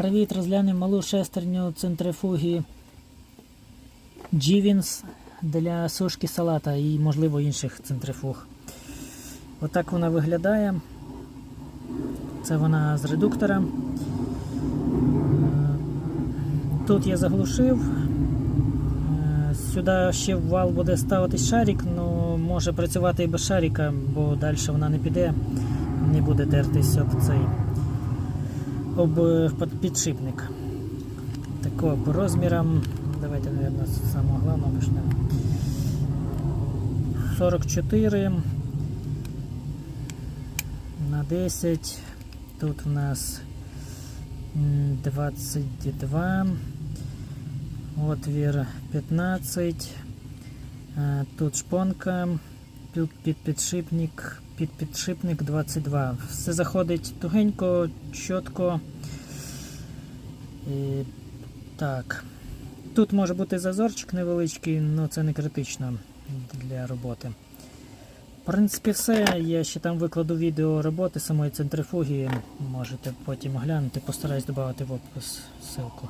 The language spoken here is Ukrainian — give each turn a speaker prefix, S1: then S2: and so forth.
S1: Привіт, розглянемо малу шестерню центрифуги Джівінс для сушки салата і, можливо, інших центрифуг. Отак вона виглядає. Це вона з редуктора. Е, Тут я заглушив. Е, Сюди ще вал буде ставитись шарик, але може працювати і без шарика, бо далі вона не піде, не буде тертись об цей об е, під- підшипник. Такого по розмірам. Давайте, мабуть, з самого головного почнемо. 44 на 10. Тут у нас м, 22. Отвір 15. Е, Тут шпонка. Під під підшипник, під підшипник 22. Все заходить тугенько, чітко. І, так. Тут може бути зазорчик невеличкий, але це не критично для роботи. В принципі, все. Я ще там викладу відео роботи самої центрифуги. Можете потім оглянути, постараюсь додати в опис ссылку.